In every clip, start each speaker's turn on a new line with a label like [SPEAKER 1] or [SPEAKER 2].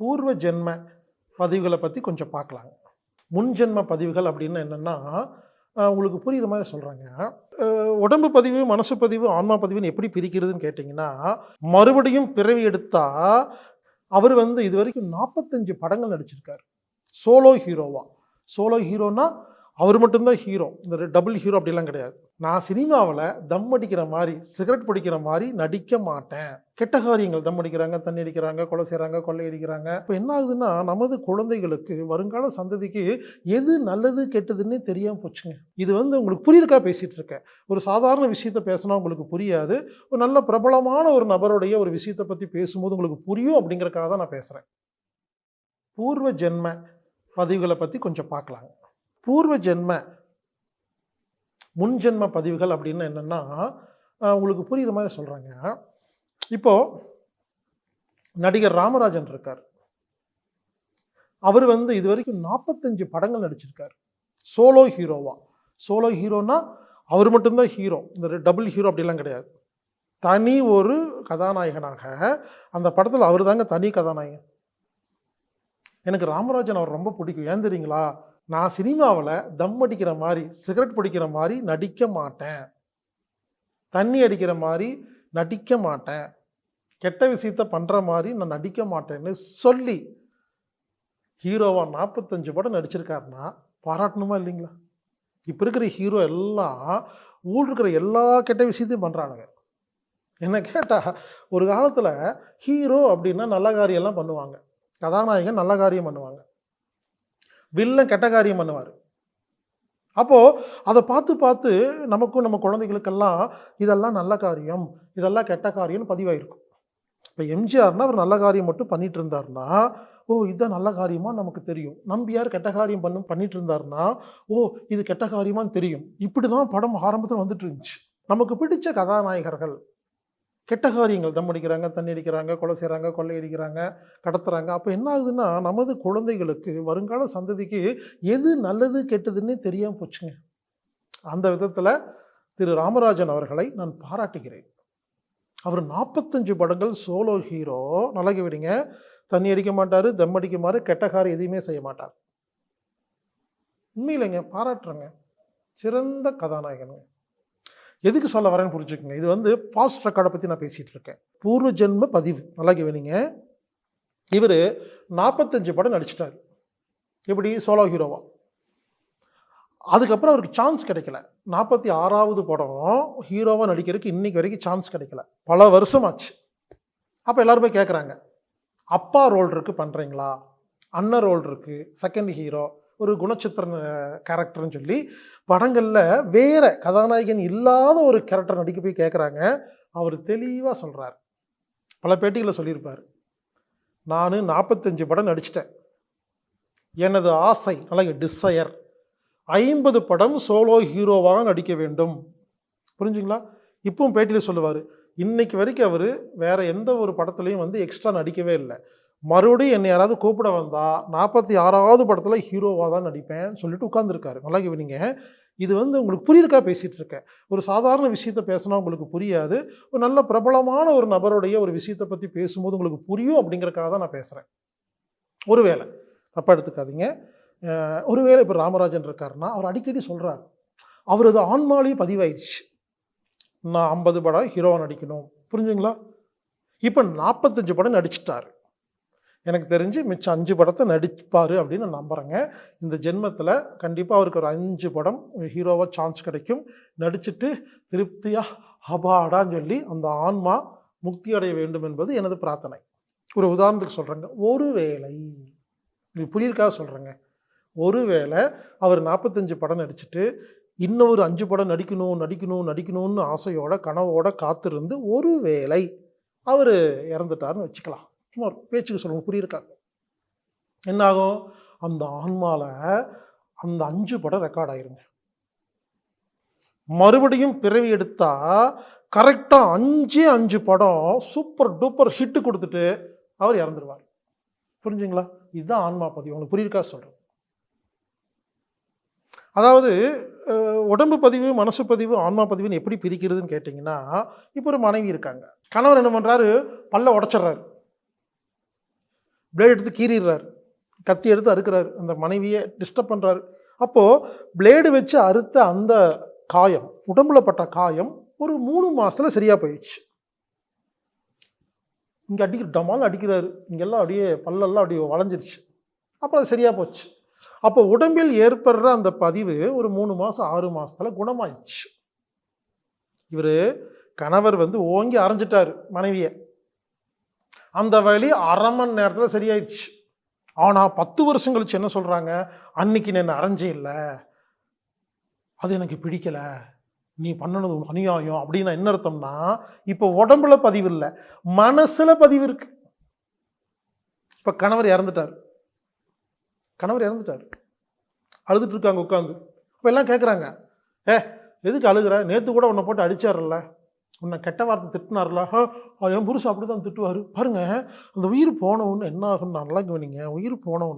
[SPEAKER 1] பூர்வ ஜென்ம பதிவுகளை பற்றி கொஞ்சம் பார்க்கலாங்க முன் ஜென்ம பதிவுகள் அப்படின்னு என்னென்னா உங்களுக்கு புரியுற மாதிரி சொல்கிறாங்க உடம்பு பதிவு மனசு பதிவு ஆன்மா பதிவுன்னு எப்படி பிரிக்கிறதுன்னு கேட்டிங்கன்னா மறுபடியும் பிறவி எடுத்தால் அவர் வந்து இது வரைக்கும் நாற்பத்தஞ்சு படங்கள் நடிச்சிருக்காரு. சோலோ ஹீரோவா. சோலோ ஹீரோனா அவர் மட்டும்தான் ஹீரோ இந்த டபுள் ஹீரோ அப்படிலாம் கிடையாது. நான் சினிமாவில் தம் அடிக்கிற மாதிரி சிகரெட் பிடிக்கிற மாதிரி நடிக்க மாட்டேன். கெட்ட காரியங்கள் தம் அடிக்கிறாங்க தண்ணி அடிக்கிறாங்க கொலை செய்கிறாங்க கொள்ளை அடிக்கிறாங்க. இப்போ என்ன ஆகுதுன்னா நமது குழந்தைகளுக்கு வருங்கால சந்ததிக்கு எது நல்லது கெட்டதுன்னே தெரியாமல் போச்சுங்க. இது வந்து உங்களுக்கு புரியிருக்கா பேசிகிட்டு இருக்கேன். ஒரு சாதாரண விஷயத்த பேசினா உங்களுக்கு புரியாது. ஒரு நல்ல பிரபலமான ஒரு நபருடைய ஒரு விஷயத்தை பற்றி பேசும்போது உங்களுக்கு புரியும் அப்படிங்கிறக்காக தான் நான் பேசுகிறேன் பூர்வ ஜென்ம பதிவுகளை பற்றி கொஞ்சம் பார்க்கலாங்க. பூர்வ ஜென்ம முன் ஜென்ம பதிவுகள் அப்படின்னு என்னென்னா உங்களுக்கு புரிகிற மாதிரி சொல்கிறாங்க இப்போது நடிகர் ராமராஜன் இருக்கார். அவர் வந்து இது வரைக்கும் நாற்பத்தஞ்சு படங்கள் நடிச்சிருக்கார். சோலோ ஹீரோவா சோலோ ஹீரோனா அவர் மட்டும்தான் ஹீரோ இந்த டபுள் ஹீரோ அப்படிலாம் கிடையாது. தனி ஒரு கதாநாயகனாக அந்த படத்தில் அவர் தாங்க தனி கதாநாயகன். எனக்கு ராமராஜன் அவர் ரொம்ப பிடிக்கும். ஏன் தெரியுங்களா? நான் சினிமாவில் தம் அடிக்கிற மாதிரி சிகரெட் பிடிக்கிற மாதிரி நடிக்க மாட்டேன். தண்ணி அடிக்கிற மாதிரி நடிக்க மாட்டேன். கெட்ட விஷயத்த பண்ணுற மாதிரி நான் நடிக்க மாட்டேன்னு சொல்லி ஹீரோவாக நாற்பத்தஞ்சு படம் நடிச்சிருக்காருன்னா பாராட்டணுமா இல்லைங்களா? இப்போ இருக்கிற ஹீரோ எல்லாம் ஊழல் இருக்கிற எல்லா கெட்ட விஷயத்தையும் பண்ணுறானுங்க என்ன கேட்டால் ஒரு காலத்தில் ஹீரோ அப்படின்னா நல்ல காரியம்லாம் பண்ணுவாங்க. கதாநாயகன் நல்ல காரியம் பண்ணுவாங்க. வில்லன் கெட்ட காரியம் பண்ணுவார். அப்போது அதை பார்த்து பார்த்து நமக்கும் நம்ம குழந்தைகளுக்கெல்லாம் இதெல்லாம் நல்ல காரியம் இதெல்லாம் கெட்ட காரியம்னு பதிவாயிருக்கும் இப்போ எம்ஜிஆர்னா அவர் நல்ல காரியம் மட்டும் பண்ணிட்டு இருந்தாருன்னா ஓ இதுதான் நல்ல காரியமாக நமக்கு தெரியும். நம்பியார் கெட்ட காரியம் பண்ணும் பண்ணிட்டு இருந்தாருன்னா ஓ இது கெட்ட காரியமான்னு தெரியும். இப்படி தான் படம் ஆரம்பத்தில் வந்துட்டு இருந்துச்சு. நமக்கு பிடிச்ச கதாநாயகர்கள். கெட்ட காரியங்கள் தம் அடிக்கிறாங்க தண்ணி அடிக்கிறாங்க கொலை செய்கிறாங்க கொள்ளை அடிக்கிறாங்க கடத்துறாங்க. அப்போ என்ன ஆகுதுன்னா நமது குழந்தைகளுக்கு வருங்கால சந்ததிக்கு எது நல்லது கெட்டதுன்னே தெரியாமல் போச்சுங்க. அந்த விதத்தில் திரு ராமராஜன் அவர்களை நான் பாராட்டுகிறேன். அவர் நாற்பத்தஞ்சு படங்கள் சோலோ ஹீரோ. நல்லா விடுங்க. தண்ணி அடிக்க மாட்டார் தம் அடிக்குமாறு மாறு எதையுமே செய்ய மாட்டார். உண்மையிலைங்க பாராட்டுறேங்க. சிறந்த கதாநாயகனுங்க. எதுக்கு சொல்ல வரேன்னு புரிஞ்சுக்கோங்க. இது வந்து ஃபாஸ்ட் ரெக்கார்டை பற்றி நான் பேசிகிட்டு இருக்கேன். பூர்வ ஜென்ம பதிவு. நல்லா கவனிங்க இவர் நாற்பத்தஞ்சு படம் நடிச்சிட்டார். எப்படி? சோலோ ஹீரோவா அதுக்கப்புறம் அவருக்கு சான்ஸ் கிடைக்கல. நாற்பத்தி ஆறாவது படம் ஹீரோவாக நடிக்கிறதுக்கு இன்றைக்கி வரைக்கும் சான்ஸ் கிடைக்கல. பல வருஷமாச்சு. அப்போ எல்லாரும் போய் கேட்குறாங்க அப்பா ரோல் இருக்குது பண்ணுறீங்களா அண்ணன் ரோல் இருக்குது செகண்ட் ஹீரோ ஒரு குணச்சித்திரன் கேரக்டர்னு சொல்லி படங்களில் வேற கதாநாயகன் இல்லாத ஒரு கேரக்டர் நடிக்க போய் கேட்குறாங்க அவர் தெளிவாக சொல்கிறார் பல பேட்டிகளில் சொல்லியிருப்பார். நான் நாற்பத்தஞ்சு படம் நடிச்சிட்டேன். எனது ஆசை அல்லது டிசையர் ஐம்பது படம் சோலோ ஹீரோவாக நடிக்க வேண்டும். புரிஞ்சுங்களா? இப்பவும் பேட்டியில் சொல்லுவார். இன்னைக்கு வரைக்கும் அவர் வேறு எந்த ஒரு படத்துலையும் வந்து எக்ஸ்ட்ரா நடிக்கவே இல்லை. மறுபடியும் என்னை யாராவது கூப்பிட வந்தால் நாற்பத்தி ஆறாவது படத்தில் ஹீரோவாக தான் நடிப்பேன் சொல்லிட்டு உட்காந்துருக்காரு நல்லா கவனிங்க இது வந்து உங்களுக்கு புரியிருக்கா பேசிகிட்டு இருக்கேன். ஒரு சாதாரண விஷயத்த பேசினா உங்களுக்கு புரியாது. ஒரு நல்ல பிரபலமான ஒரு நபருடைய ஒரு விஷயத்தை பற்றி பேசும்போது உங்களுக்கு புரியும் அப்படிங்கிறக்காக தான் நான் பேசுகிறேன் ஒருவேளை தப்பாக எடுத்துக்காதீங்க. ஒருவேளை இப்போ ராமராஜன் இருக்காருன்னா அவர் அடிக்கடி சொல்கிறார் அவரது ஆன்மாலேயே பதிவாயிடுச்சு. நான் ஐம்பது படம் ஹீரோவாக நடிக்கணும். புரிஞ்சுங்களா? இப்போ நாற்பத்தஞ்சு படம் நடிச்சிட்டாரு. எனக்கு தெரிஞ்சு மிச்சம் அஞ்சு படத்தை நடிப்பார் அப்படின்னு நான் நம்புகிறேங்க இந்த ஜென்மத்தில் கண்டிப்பாக அவருக்கு ஒரு அஞ்சு படம் ஹீரோவாக சான்ஸ் கிடைக்கும். நடிச்சுட்டு திருப்தியாக ஹபாடான்னு சொல்லி அந்த ஆன்மா முக்தி அடைய வேண்டும் என்பது எனது பிரார்த்தனை. ஒரு உதாரணத்துக்கு சொல்கிறேங்க ஒருவேளை இது புரியிருக்காக சொல்கிறேங்க ஒருவேளை அவர் நாற்பத்தஞ்சு படம் நடிச்சுட்டு இன்னொரு அஞ்சு படம் நடிக்கணும் நடிக்கணும் நடிக்கணும்னு ஆசையோட கனவோட காத்திருந்து ஒருவேளை அவர் இறந்துட்டாருன்னு வச்சுக்கலாம். சும்மா பேச்சுக்கு சொல்லுங்க புரியிருக்காங்க என்ன ஆகும் அந்த ஆன்மாவில் அந்த அஞ்சு படம் ரெக்கார்ட் ஆயிருங்க. மறுபடியும் பிறவி எடுத்தா கரெக்டாக அஞ்சே அஞ்சு படம் சூப்பர் டூப்பர் ஹிட்டு கொடுத்துட்டு அவர் இறந்துருவார். புரிஞ்சுங்களா? இதுதான் ஆன்மா பதிவு. உங்களுக்கு புரியிருக்கா சொல்றேன். அதாவது உடம்பு பதிவு மனசு பதிவு ஆன்மா பதிவுன்னு எப்படி பிரிக்கிறதுன்னு கேட்டிங்கன்னா இப்போ ஒரு மனைவி இருக்காங்க. கணவர் என்ன பண்ணுறாரு பல்ல உடச்சிட்றாரு. பிளேட் எடுத்து கீறிடுறாரு. கத்தி எடுத்து அறுக்கிறாரு. அந்த மனைவியை டிஸ்டர்ப் பண்ணுறாரு அப்போது பிளேடு வச்சு அறுத்த அந்த காயம் உடம்புல பட்ட காயம் ஒரு மூணு மாதத்தில் சரியாக போயிடுச்சு. இங்கே அடிக்கிற டமால் அடிக்கிறாரு. இங்கெல்லாம் அப்படியே பல்லெல்லாம் அப்படியே வளைஞ்சிருச்சு. அப்புறம் அது சரியாக போச்சு. அப்போ உடம்பில் ஏற்படுற அந்த பதிவு ஒரு மூணு மாதம் ஆறு மாதத்தில் குணமாயிடுச்சு. இவர் கணவர் வந்து ஓங்கி அரைஞ்சிட்டார் மனைவியை. அந்த வழி அரை மணி நேரத்தில் சரியாயிடுச்சு. ஆனால் பத்து வருஷம் கழிச்சு என்ன சொல்கிறாங்க அன்னைக்கு நான் அரைஞ்சே இல்லை. அது எனக்கு பிடிக்கல. நீ பண்ணனது அநியாயம் அப்படின்னு என்ன அர்த்தம்னா இப்போ உடம்புல பதிவு இல்லை. மனசுல பதிவு இருக்கு. இப்போ கணவர் இறந்துட்டார். கணவர் இறந்துட்டார். அழுதுட்டு இருக்காங்க உட்காந்து இப்போ எல்லாம் கேட்குறாங்க ஏ எதுக்கு அழுகிற? நேற்று கூட உன்னை போட்டு அடிச்சார்ல உன்னை கெட்ட வார்த்தை திட்டினார்ல? என் புருஷன் அப்படி தான் திட்டுவார். பாருங்க அந்த உயிர் போன ஒன்று என்ன ஆகும் நல்லா கவனிங்க. உயிர் போன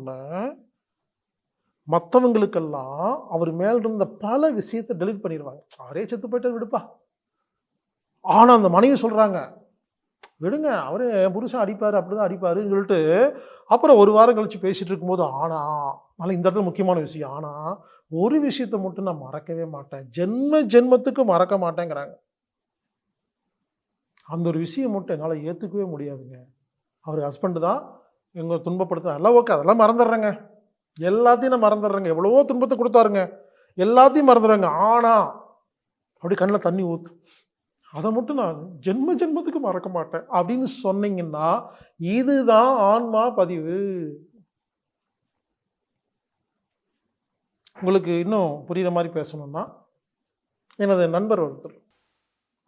[SPEAKER 1] மற்றவங்களுக்கெல்லாம் அவர் மேல் இருந்த பல விஷயத்தை டெலிட் பண்ணிடுவாங்க. அவரே செத்து போயிட்டு விடுப்பா. ஆனால் அந்த மனைவி சொல்கிறாங்க விடுங்க அவர் என் புருஷன் அடிப்பார் அப்படி தான் அடிப்பாருன்னு சொல்லிட்டு அப்புறம் ஒரு வாரம் கழித்து பேசிகிட்டு இருக்கும்போது ஆனா அதனால் இந்த இடத்துல முக்கியமான விஷயம் ஆனால் ஒரு விஷயத்தை மட்டும் நான் மறக்கவே மாட்டேன். ஜென்ம ஜென்மத்துக்கு மறக்க மாட்டேங்கிறாங்க. அந்த ஒரு விஷயம் மட்டும் என்னால் ஏற்றுக்கவே முடியாதுங்க. அவர் ஹஸ்பண்டு தான். எங்களை துன்பப்படுத்த எல்லாம் ஓகே அதெல்லாம் மறந்துடுறேங்க. எல்லாத்தையும் நான் மறந்துடுறேங்க. எவ்வளவோ துன்பத்தை கொடுத்தாருங்க. எல்லாத்தையும் மறந்துடுறேங்க. ஆனா அப்படி கண்ணில் தண்ணி ஊத்து. அதை மட்டும் நான் ஜென்ம ஜென்மத்துக்கு மறக்க மாட்டேன். அப்படின்னு சொன்னீங்கன்னா இதுதான் ஆன்மா பதிவு. உங்களுக்கு இன்னும் புரிகிற மாதிரி பேசணும்னா எனது நண்பர் ஒருத்தர்.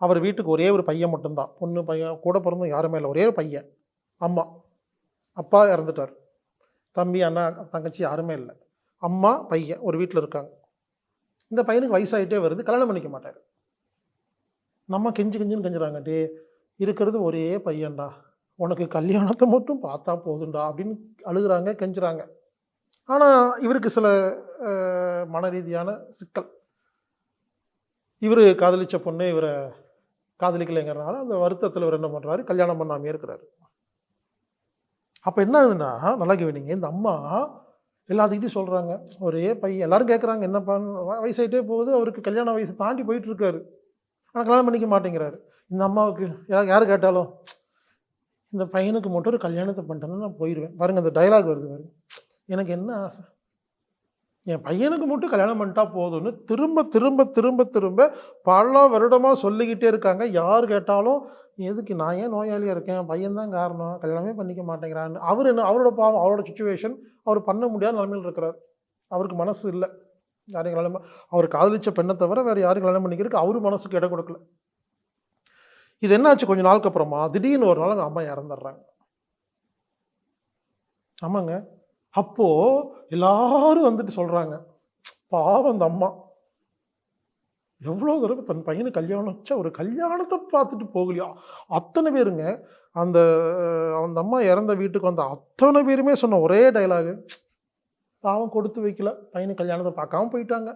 [SPEAKER 1] அவர் வீட்டுக்கு ஒரே ஒரு பையன் மட்டும்தான். பொண்ணு பையன் கூட பிறந்தும் யாருமே இல்லை. ஒரே ஒரு பையன். அம்மா. அப்பா இறந்துட்டார். தம்பி அண்ணா தங்கச்சி யாருமே இல்லை. அம்மா பையன் ஒரு வீட்டில் இருக்காங்க. இந்த பையனுக்கு வயசாகிட்டே வருது. கல்யாணம் பண்ணிக்க மாட்டார். நம்ம கெஞ்சு கெஞ்சுன்னு கெஞ்சுறாங்க. டே இருக்கிறது ஒரே பையன்டா. உனக்கு கல்யாணத்தை மட்டும் பார்த்தா போதுண்டா அப்படின்னு அழுகுறாங்க கெஞ்சுறாங்க. ஆனால் இவருக்கு சில மன ரீதியான சிக்கல். இவர் காதலிச்ச பொண்ணு இவரை காதலிக்கலைங்கிறனால அந்த வருத்தத்தில் இவர் என்ன பண்ணுறாரு கல்யாணம் பண்ணாமே இருக்கிறாரு. அப்போ என்ன ஆகுதுன்னா நல்லா கவனிங்க இந்த அம்மா எல்லாத்துக்கிட்டையும் சொல்கிறாங்க ஒரே பையன் எல்லாரும் கேட்குறாங்க என்ன பண்ண வயசாயிட்டே போகுது அவருக்கு கல்யாண வயசு தாண்டி போயிட்டுருக்காரு. ஆனால் கல்யாணம் பண்ணிக்க மாட்டேங்கிறாரு. இந்த அம்மாவுக்கு யார் யார் கேட்டாலும் இந்த பையனுக்கு மட்டும் ஒரு கல்யாணத்தை பண்ணிட்டேன்னா நான் போயிடுவேன் பாருங்க அந்த டயலாக் வருது பாருங்க. எனக்கு என்ன ஆசை? என் பையனுக்கு மட்டும் கல்யாணம் பண்ணிட்டா போதும்னு திரும்ப திரும்ப திரும்ப திரும்ப பல வருடமாக சொல்லிக்கிட்டே இருக்காங்க. யார் கேட்டாலும் எதுக்கு நான் ஏன் நோயாளியாக இருக்கேன்? பையன்தான் காரணம். கல்யாணமே பண்ணிக்க மாட்டேங்கிறான்னு. அவர் என்ன அவரோட பாவம் அவரோட சுச்சுவேஷன் அவர் பண்ண முடியாத நிலைமையில் இருக்கிறார். அவருக்கு மனசு இல்லை. யாரையும் கல்யாணம் அவர் காதலிச்ச பெண்ணை தவிர வேறு யாரும் கல்யாணம் பண்ணிக்கிறதுக்கு அவரு மனசுக்கு இடம் கொடுக்கல. இது என்னாச்சு கொஞ்சம் நாளுக்கு அப்புறமா திடீர்னு ஒரு நாள் அவங்க அம்மா இறந்துடுறாங்க. ஆமாங்க. அப்போது எல்லாரும் வந்துட்டு சொல்கிறாங்க பாவம் அந்த அம்மா. எவ்வளோ தடவை தன் பையனை கல்யாணம் வச்சா ஒரு கல்யாணத்தை பார்த்துட்டு போகலையா? அத்தனை பேருங்க அந்த அந்த அம்மா இறந்த வீட்டுக்கு வந்த அத்தனை பேருமே சொன்ன ஒரே டைலாகு பாவம் கொடுத்து வைக்கல பையனை கல்யாணத்தை பார்க்காம போயிட்டாங்க.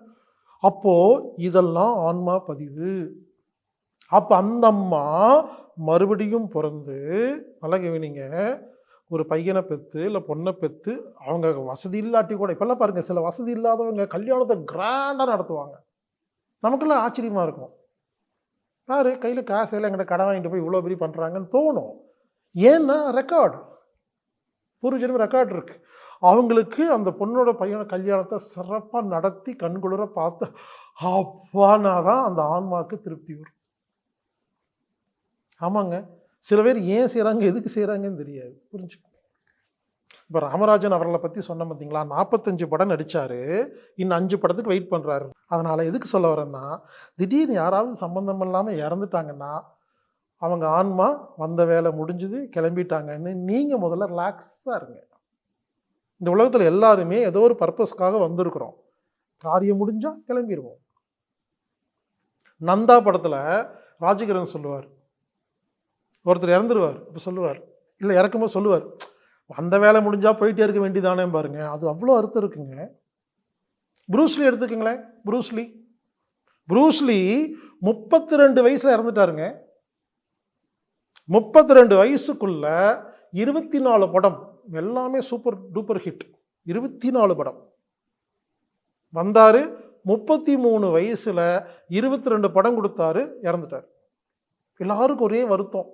[SPEAKER 1] அப்போது இதெல்லாம் ஆன்மா பதிவு. அப்போ அந்த அம்மா மறுபடியும் பிறந்து நல்லா கவனிங்க ஒரு பையனை பெற்று இல்லை பொண்ணை பெற்று அவங்க வசதி இல்லாட்டி கூட இப்போல்லாம் பாருங்கள் சில வசதி இல்லாதவங்க கல்யாணத்தை கிராண்டாக நடத்துவாங்க. நமக்கெல்லாம் ஆச்சரியமாக இருக்கும். யார்? கையில் காசு இல்லை எங்கிட்ட கடன் வாங்கிட்டு போய் இவ்வளோ பெரிய பண்ணுறாங்கன்னு தோணும். ஏன்னா ரெக்கார்டு பூர்வஜன்ம ரெக்கார்டு இருக்குது அவங்களுக்கு அந்த பொண்ணோட பையனோட கல்யாணத்தை சிறப்பாக நடத்தி கண்குளிர பார்த்து அப்பானா தான் அந்த ஆன்மாவுக்கு திருப்தி வரும். ஆமாங்க. சில பேர் ஏன் செய்கிறாங்க எதுக்கு செய்கிறாங்கன்னு தெரியாது. புரிஞ்சுக்கோ. இப்போ ராமராஜன் அவர்களை பற்றி சொன்ன பார்த்தீங்களா நாற்பத்தஞ்சு படம் நடித்தார் இன்னும் அஞ்சு படத்துக்கு வெயிட் பண்ணுறாரு அதனால் எதுக்கு சொல்ல வரேன்னா திடீர்னு யாராவது சம்மந்தம் இல்லாமல் இறந்துட்டாங்கன்னா அவங்க ஆன்மா வந்த வேலை முடிஞ்சுது கிளம்பிட்டாங்கன்னு நீங்கள் முதல்ல ரிலாக்ஸாக இருங்க. இந்த உலகத்தில் எல்லாருமே ஏதோ ஒரு பர்பஸ்க்காக வந்திருக்கிறோம். காரியம் முடிஞ்சால் கிளம்பிடுவோம் நந்தா படத்தில் ராஜகிரன் சொல்லுவார் ஒருத்தர் இறந்துருவார். இப்போ சொல்லுவார். இல்லை இறக்கும்போது சொல்லுவார். அந்த வேலை முடிஞ்சால் போயிட்டே இருக்க வேண்டியதானே பாருங்க. அது அவ்வளோ அர்த்தம் இருக்குங்க. ப்ரூஸ்லி எடுத்துக்கங்களேன். ப்ரூஸ்லி ப்ரூஸ்லி முப்பத்தி ரெண்டு வயசில் இறந்துட்டாருங்க. முப்பத்தி ரெண்டு வயசுக்குள்ள இருபத்தி நாலு படம். எல்லாமே சூப்பர் டூப்பர் ஹிட். இருபத்தி நாலு படம். வந்தாரு முப்பத்தி மூணு வயசுல இருபத்தி ரெண்டு படம் கொடுத்தாரு இறந்துட்டார். எல்லாருக்கும் ஒரே வருத்தம்.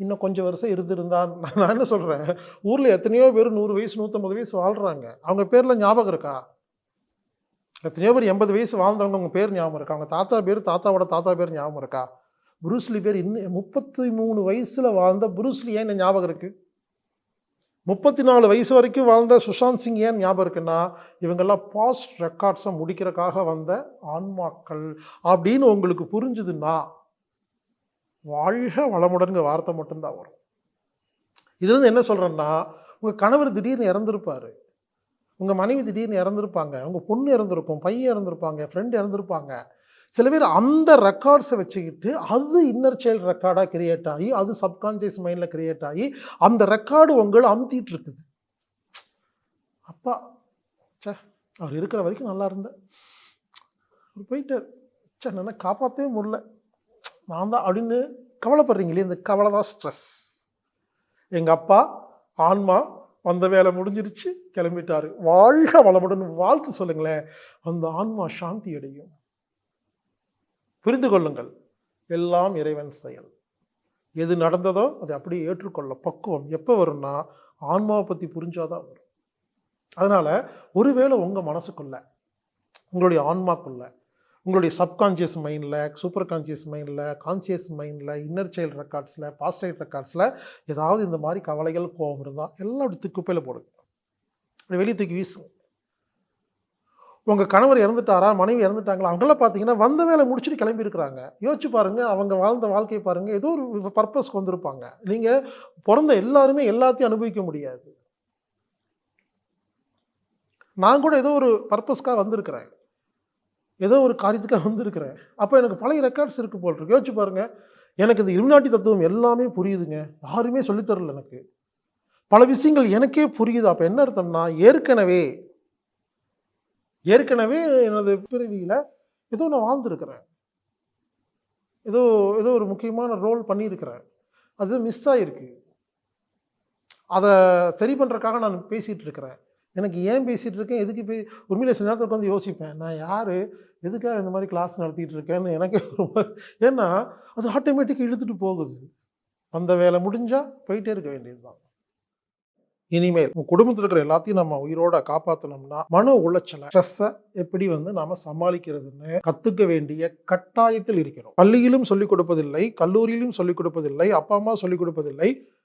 [SPEAKER 1] இன்னும் கொஞ்சம் வருஷம் இருந்திருந்தா நான் என்ன சொல்கிறேன் ஊரில் எத்தனையோ பேர் நூறு வயசு நூற்றம்பது வயசு வாழ்கிறாங்க அவங்க பேரில் ஞாபகம் இருக்கா? எத்தனையோ பேர் எண்பது வயசு வாழ்ந்தவங்க அவங்க பேர் ஞாபகம் இருக்கா? அவங்க தாத்தா பேர் தாத்தாவோட தாத்தா பேர் ஞாபகம் இருக்கா? புரூஸ்லி பேர் இன்னும் முப்பத்தி மூணு வயசில் வாழ்ந்த புரூஸ்லி ஏன் ஞாபகம் இருக்குது முப்பத்தி நாலு வயசு வரைக்கும் வாழ்ந்த சுஷாந்த் சிங் ஏன் ஞாபகம் இருக்குன்னா இவங்கெல்லாம் பாஸ்ட் ரெக்கார்ட்ஸை முடிக்கிறக்காக வந்த ஆன்மாக்கள் அப்படின்னு உங்களுக்கு புரிஞ்சுதுன்னா வாழ்க வளமுடன்கிற வார்த்தை மட்டும்தான் வரும். இதுலேருந்து என்ன சொல்கிறேன்னா உங்கள் கணவர் திடீர்னு இறந்துருப்பார். உங்கள் மனைவி திடீர்னு இறந்துருப்பாங்க. உங்கள் பொண்ணு இறந்துருக்கும் பையன் இறந்துருப்பாங்க ஃப்ரெண்டு இறந்துருப்பாங்க. சில பேர் அந்த ரெக்கார்ட்ஸை வச்சுக்கிட்டு அது இன்னர் சைல்டு ரெக்கார்டாக கிரியேட் ஆகி அது சப்கான்சியஸ் மைண்டில் கிரியேட் ஆகி அந்த ரெக்கார்டு உங்களை அமுத்திட்டு இருக்குது. அப்பா சே அவர் இருக்கிற வரைக்கும் நல்லா இருந்தேன். அவர் போயிட்டார். சே நல்லா காப்பாற்றவே முடியல. நான் தான் அப்படின்னு கவலைப்படுறீங்களே இந்த கவலை தான் ஸ்ட்ரெஸ் எங்கள் அப்பா ஆன்மா வந்த வேலை முடிஞ்சிருச்சு கிளம்பிட்டாரு. வாழ்க வளமுடன் வாழ்த்து சொல்லுங்களேன். அந்த ஆன்மா சாந்தி அடையும். புரிந்து கொள்ளுங்கள். எல்லாம் இறைவன் செயல். எது நடந்ததோ அதை அப்படியே ஏற்றுக்கொள்ள பக்குவம் எப்போ வரும்னா ஆன்மாவை பற்றி புரிஞ்சாதான் வரும். அதனால் ஒருவேளை உங்கள் மனசுக்குள்ள உங்களுடைய ஆன்மாக்குள்ள உங்களுடைய சப்கான்ஷியஸ் மைண்டில் சூப்பர் கான்ஷியஸ் மைண்டில் கான்சியஸ் மைண்டில் இன்னர் சைல்டு ரெக்கார்ட்ஸில் பாஸ்டைட் ரெக்கார்ட்ஸில் ஏதாவது இந்த மாதிரி கவலைகள் கோபம் இருந்தால் எல்லாம் அப்படி குப்பையில் போடுங்க அப்படி வெளியே தூக்கி வீசுங்க உங்கள் கணவர் இறந்துட்டாரா மனைவி இறந்துட்டாங்களா அவங்களாம் பார்த்தீங்கன்னா வந்த வேலை முடிச்சுட்டு கிளம்பி இருக்கிறாங்க. யோசிச்சு பாருங்கள் அவங்க வாழ்ந்த வாழ்க்கையை பாருங்கள் ஏதோ ஒரு பர்பஸ்க்கு வந்திருப்பாங்க. நீங்கள் பிறந்த எல்லாருமே எல்லாத்தையும் அனுபவிக்க முடியாது. நான் கூட ஏதோ ஒரு பர்பஸ்க்காக வந்திருக்கிறேன். ஏதோ ஒரு காரியத்துக்காக வந்திருக்கிறேன். அப்போ எனக்கு பழைய ரெக்கார்ட்ஸ் இருக்குது போல் இருக்கு. யோசிச்சு பாருங்கள் எனக்கு இந்த இருநாட்டி தத்துவம் எல்லாமே புரியுதுங்க. யாருமே சொல்லித்தரல எனக்கு. பல விஷயங்கள் எனக்கே புரியுது. அப்போ என்ன அர்த்தம்னா ஏற்கனவே ஏற்கனவே எனது பிறவியில் ஏதோ நான் வாழ்ந்துருக்கிறேன். ஏதோ ஏதோ ஒரு முக்கியமான ரோல் பண்ணியிருக்கிறேன். அது மிஸ் ஆகிருக்கு அதை சரி பண்ணுறக்காக நான் பேசிகிட்டு இருக்கிறேன். எனக்கு ஏன் பேசிகிட்டு இருக்கேன்? எதுக்கு போய் உண்மையில சில நேரத்தில் உட்காந்து யோசிப்பேன். நான் யார்? எதுக்காக இந்த மாதிரி கிளாஸ் நடத்திட்டு இருக்கேன்னு எனக்கே ரொம்ப ஏன்னா அது ஆட்டோமேட்டிக்காக இழுத்துட்டு போகுது. அந்த வேலை முடிஞ்சால் போயிட்டே இருக்க வேண்டியது தான் இனிமேல் உங்கள் குடும்பத்தில் இருக்கிற எல்லாத்தையும் நம்ம உயிரோட காப்பாற்றணும்னா மன உளைச்சலை ஸ்ட்ரெஸ்ஸை எப்படி வந்து நாம சமாளிக்கிறதுன்னு கத்துக்க வேண்டிய கட்டாயத்தில் இருக்கிறோம். பள்ளியிலும் சொல்லிக் கொடுப்பதில்லை கல்லூரியிலும் சொல்லிக் கொடுப்பதில்லை அப்பா அம்மா சொல்லிக் கொடுப்பதில்லை